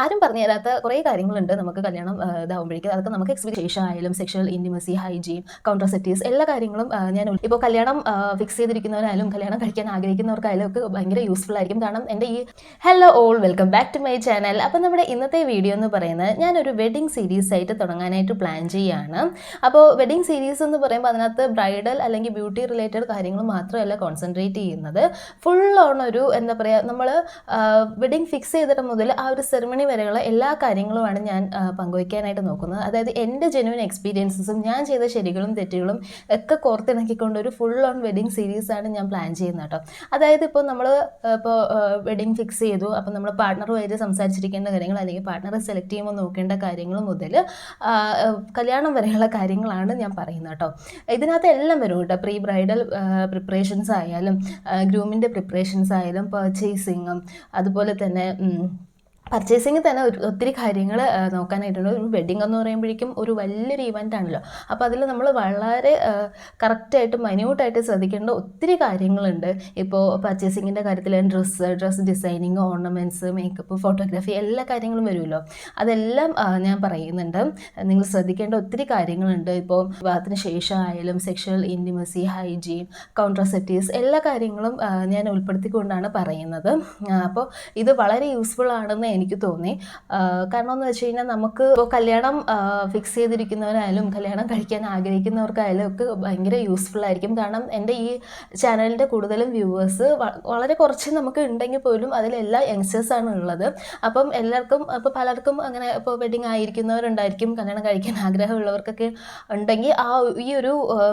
ആരും പറഞ്ഞു തരാത്ത കുറേ കാര്യങ്ങളുണ്ട് നമുക്ക് കല്യാണം ഇതാവുമ്പോഴേക്കും. അതൊക്കെ നമുക്ക് എക്സ്പെക്ടേഷൻ ആയാലും സെക്ഷൽ ഇന്റിമസി ഹൈജീൻ കൗണ്ടർസെറ്റീവ്സ് എല്ലാ കാര്യങ്ങളും ഞാൻ ഇപ്പോൾ കല്യാണം ഫിക്സ് ചെയ്തിരിക്കുന്നവരായാലും കല്യാണം കഴിക്കാൻ ആഗ്രഹിക്കുന്നവർക്കായാലും ഒക്കെ ഭയങ്കര യൂസ്ഫുൾ ആയിരിക്കും. കാരണം എന്റെ ഈ hello all welcome back to my channel അപ്പോൾ നമ്മുടെ ഇന്നത്തെ വീഡിയോ എന്ന് പറയുന്നത് ഞാനൊരു വെഡിങ് സീരീസ് ആയിട്ട് തുടങ്ങാനായിട്ട് പ്ലാൻ ചെയ്യുകയാണ് അപ്പോൾ വെഡിങ് സീരീസ് എന്ന് പറയുമ്പോൾ അതിനകത്ത് ബ്രൈഡൽ അല്ലെങ്കിൽ ബ്യൂട്ടി റിലേറ്റഡ് കാര്യങ്ങൾ മാത്രമല്ല കോൺസെൻട്രേറ്റ് ചെയ്യുന്നത്. ഫുൾ ഓൺ ഒരു എന്താ പറയുക നമ്മൾ വെഡിങ് ഫിക്സ് ചെയ്തിട്ട് മുതൽ ആ ഒരു സെറമണി വരെയുള്ള എല്ലാ കാര്യങ്ങളുമാണ് ഞാൻ പങ്കുവയ്ക്കാനായിട്ട് നോക്കുന്നത്. അതായത് എന്റെ ജെനുവിൻ എക്സ്പീരിയൻസസും ഞാൻ ചെയ്ത ശരികളും തെറ്റുകളും ഒക്കെ കോർത്തിണക്കിക്കൊണ്ട് ഒരു ഫുൾ ഓൺ വെഡിങ് സീരീസാണ് ഞാൻ പ്ലാൻ ചെയ്യുന്നത് കേട്ടോ അതായത് ഇപ്പോൾ നമ്മൾ ഇപ്പോൾ വെഡിങ് ഫിക്സ് ചെയ്തു. അപ്പോൾ നമ്മൾ പാർട്ട്ണറുമായിട്ട് സംസാരിച്ചിരിക്കേണ്ട കാര്യങ്ങൾ അല്ലെങ്കിൽ പാർട്ട്ണറെ സെലക്ട് ചെയ്യുമ്പോൾ നോക്കേണ്ട കാര്യങ്ങൾ മുതൽ കല്യാണം വരെയുള്ള കാര്യങ്ങളാണ് ഞാൻ പറയുന്നത് കേട്ടോ ഇതിനകത്ത് എല്ലാം വരും കേട്ടോ. പ്രീ ബ്രൈഡൽ പ്രിപ്പറേഷൻസ് ആയാലും ഗ്രൂമിന്റെ പ്രിപ്പറേഷൻസ് ആയാലും പർച്ചേസിങ്ങും അതുപോലെ തന്നെ പർച്ചേസിങ് തന്നെ ഒരു- ഒത്തിരി കാര്യങ്ങൾ നോക്കാനായിട്ടുണ്ട്. ഒരു വെഡിങ് എന്ന് പറയുമ്പോഴേക്കും ഒരു വലിയൊരു ഇവന്റ് ആണല്ലോ. അപ്പോൾ അതിൽ നമ്മൾ വളരെ കറക്റ്റായിട്ട് മൈന്യൂട്ടായിട്ട് ശ്രദ്ധിക്കേണ്ട ഒത്തിരി കാര്യങ്ങളുണ്ട്. ഇപ്പോൾ പർച്ചേസിങ്ങിന്റെ കാര്യത്തിൽ dress dress designing ornaments makeup photography എല്ലാ കാര്യങ്ങളും വരുമല്ലോ. അതെല്ലാം ഞാൻ പറയുന്നുണ്ട്. നിങ്ങൾ ശ്രദ്ധിക്കേണ്ട ഒത്തിരി കാര്യങ്ങളുണ്ട്. ഇപ്പോൾ വിവാഹത്തിന് ശേഷം ആയാലും സെക്ഷൽ ഇന്റിമസി ഹൈജീൻ കോൺട്രസെപ്റ്റീവ്സ് എല്ലാ കാര്യങ്ങളും ഞാൻ ഉൾപ്പെടുത്തിക്കൊണ്ടാണ് പറയുന്നത്. അപ്പോൾ ഇത് വളരെ യൂസ്ഫുൾ ആണെന്ന് എനിക്ക് തോന്നി. കാരണം എന്ന് വെച്ച് കഴിഞ്ഞാൽ നമുക്ക് ഇപ്പോൾ കല്യാണം ഫിക്സ് ചെയ്തിരിക്കുന്നവരായാലും കല്യാണം കഴിക്കാൻ ആഗ്രഹിക്കുന്നവർക്കായാലും ഒക്കെ ഭയങ്കര യൂസ്ഫുൾ ആയിരിക്കും. കാരണം എന്റെ ഈ ചാനലിന്റെ കൂടുതലും വ്യൂവേഴ്സ് വളരെ കുറച്ച് നമുക്ക് ഉണ്ടെങ്കിൽ പോലും അതിലെല്ലാം യങ്സ്റ്റേഴ്സാണ് ഉള്ളത്. അപ്പം എല്ലാവർക്കും ഇപ്പോൾ പലർക്കും അങ്ങനെ ഇപ്പോൾ വെഡിങ് ആയിരിക്കുന്നവരുണ്ടായിരിക്കും കല്യാണം കഴിക്കാൻ ആഗ്രഹമുള്ളവർക്കൊക്കെ ഉണ്ടെങ്കിൽ ആ ഈ ഒരു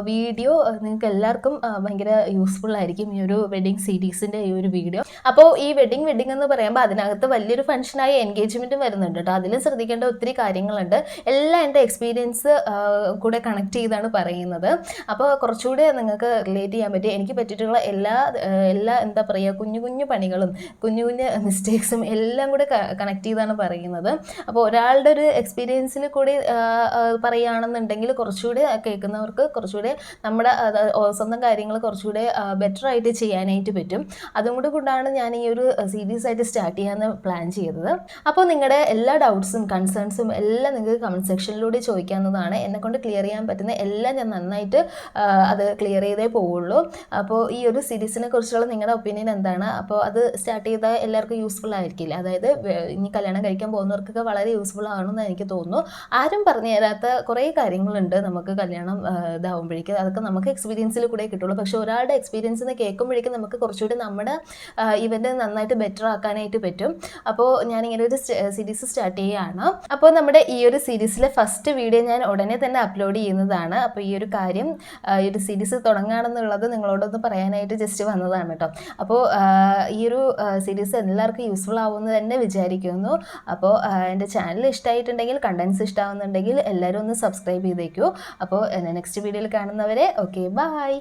വീഡിയോ നിങ്ങൾക്ക് എല്ലാവർക്കും ഭയങ്കര യൂസ്ഫുൾ ആയിരിക്കും ഈ ഒരു വെഡിങ് സീരീസിന്റെ ഈ ഒരു വീഡിയോ അപ്പോൾ ഈ വെഡിങ് വെഡിങ് എന്ന് പറയുമ്പോൾ അതിനകത്ത് വലിയൊരു ഫംഗ്ഷനായ എൻഗേജ്മെന്റും വരുന്നുണ്ട് കേട്ടോ. അതിലും ശ്രദ്ധിക്കേണ്ട ഒത്തിരി കാര്യങ്ങളുണ്ട്. എല്ലാം എന്റെ എക്സ്പീരിയൻസ് കൂടെ കണക്ട് ചെയ്താണ് പറയുന്നത്. അപ്പോൾ കുറച്ചുകൂടെ നിങ്ങൾക്ക് റിലേറ്റ് ചെയ്യാൻ പറ്റും എനിക്ക് പറ്റിയിട്ടുള്ള എല്ലാ എല്ലാ എന്താ പറയുക കുഞ്ഞു കുഞ്ഞു പണികളും കുഞ്ഞു കുഞ്ഞു മിസ്റ്റേക്സും എല്ലാം കൂടെ കണക്ട് ചെയ്താണ് പറയുന്നത്. അപ്പോൾ ഒരാളുടെ ഒരു എക്സ്പീരിയൻസിൽ കൂടി പറയുകയാണെന്നുണ്ടെങ്കിൽ കുറച്ചുകൂടി കേൾക്കുന്നവർക്ക് കുറച്ചുകൂടി നമ്മുടെ സ്വന്തം കാര്യങ്ങൾ കുറച്ചുകൂടി ബെറ്റർ ആയിട്ട് ചെയ്യാനായിട്ട് പറ്റും. അതും കൂടി കൊണ്ടാണ് ഞാൻ ഈ ഒരു സീരീസ് ആയിട്ട് സ്റ്റാർട്ട് ചെയ്യാമെന്ന് പ്ലാൻ ചെയ്തത്. അപ്പോൾ നിങ്ങളുടെ എല്ലാ ഡൗട്ട്സും കൺസേൺസും എല്ലാം നിങ്ങൾക്ക് കമന്റ് സെക്ഷനിലൂടെ ചോദിക്കാവുന്നതാണ്. എന്നെക്കൊണ്ട് ക്ലിയർ ചെയ്യാൻ പറ്റുന്ന എല്ലാം ഞാൻ നന്നായിട്ട് അത് ക്ലിയർ ചെയ്തേ പോവുള്ളൂ. അപ്പോൾ ഈ ഒരു സീരീസിനെ കുറിച്ചുള്ള നിങ്ങളുടെ ഒപ്പീനിയൻ എന്താണ്? അപ്പോൾ അത് സ്റ്റാർട്ട് ചെയ്താൽ എല്ലാവർക്കും യൂസ്ഫുൾ ആയിരിക്കില്ല? അതായത് ഇനി കല്യാണം കഴിക്കാൻ പോകുന്നവർക്കൊക്കെ വളരെ യൂസ്ഫുൾ ആണെന്ന് എനിക്ക് തോന്നുന്നു. ആരും പറഞ്ഞു തരാത്ത കുറേ കാര്യങ്ങളുണ്ട് നമുക്ക് കല്യാണം ഇതാവുമ്പോഴേക്കും. അതൊക്കെ നമുക്ക് എക്സ്പീരിയൻസിൽ കൂടെ കിട്ടുള്ളൂ. പക്ഷേ ഒരാളുടെ എക്സ്പീരിയൻസ് കേൾക്കുമ്പോഴേക്കും നമുക്ക് കുറച്ചുകൂടി നമ്മുടെ ഇവന്റ് നന്നായിട്ട് ബെറ്റർ ആക്കാനായിട്ട് പറ്റും. അപ്പോൾ ഞാൻ ഇങ്ങനെ ഒരു സീരീസ് സ്റ്റാർട്ട് ചെയ്യുകയാണ് അപ്പോൾ നമ്മുടെ ഈ ഒരു സീരീസിലെ ഫസ്റ്റ് വീഡിയോ ഞാൻ ഉടനെ തന്നെ അപ്ലോഡ് ചെയ്യുന്നതാണ്. അപ്പോൾ ഈ ഒരു കാര്യം ഈ ഒരു സീരീസ് തുടങ്ങുകയാണെന്നുള്ളത് നിങ്ങളോടൊന്ന് പറയാനായിട്ട് ജസ്റ്റ് വന്നതാണ് കേട്ടോ. അപ്പോൾ ഈ ഒരു സീരീസ് എല്ലാവർക്കും യൂസ്ഫുൾ ആവുമെന്ന് തന്നെ വിചാരിക്കുന്നു. അപ്പോൾ എന്റെ ചാനൽ ഇഷ്ടമായിട്ടുണ്ടെങ്കിൽ കണ്ടൻസ് ഇഷ്ടമാവുന്നുണ്ടെങ്കിൽ എല്ലാവരും ഒന്ന് സബ്സ്ക്രൈബ് ചെയ്തേക്കൂ. അപ്പോൾ നെക്സ്റ്റ് വീഡിയോയിൽ കാണുന്നവരെ ഓക്കെ ബൈ